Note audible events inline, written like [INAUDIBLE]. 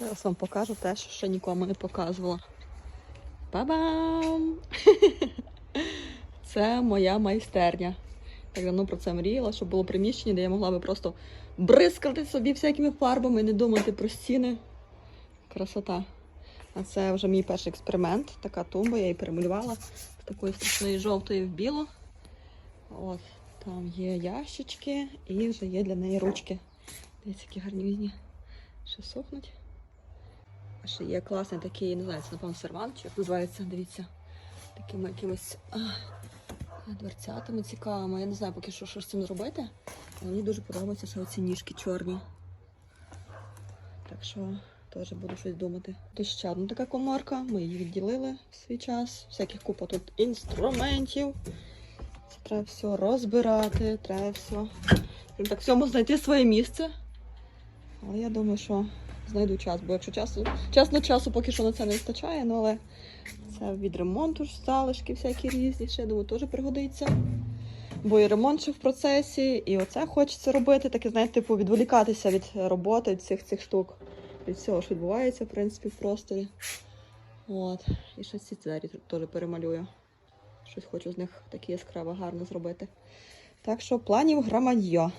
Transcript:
Зараз вам покажу те, що ще нікому не показувала. Ба-бам! [LAUGHS] Це моя майстерня. Так давно про це мріяла, щоб було приміщення, де я могла би просто бризкати собі всякими фарбами, не думати про стіни. Красота. А це вже мій перший експеримент. Така тумба, я її перемалювала з такої страшної жовтої в білу. От, там є ящички і вже є для неї ручки. Дивіться, які гарні різні. Ще сохнуть. Ще є класний такий, не знаю, це напевно як називається, дивіться. Такими якимось дверцятами цікавими. Я не знаю поки що, що з цим зробити. Але мені дуже подобаються ще оці ніжки чорні. Так що теж буду щось думати. Тут ще одна така коморка. Ми її відділили в свій час. Всяких купа тут інструментів. Це треба все розбирати, треба все. Так, всьому знайти своє місце. Але я думаю, що знайду час, бо якщо часу, чесно, часу поки що на це не вистачає, ну але це від ремонту ж залишки всякі різні, ще думаю, теж пригодиться. Бо і ремонт ще в процесі, і оце хочеться робити, таке, знаєте, типу, відволікатися від роботи, від всіх цих штук, від всього, що відбувається, в принципі, в просторі. От. І ще ці двері теж перемалюю. Щось хочу з них таке яскраве, гарне зробити. Так що планів громадьо.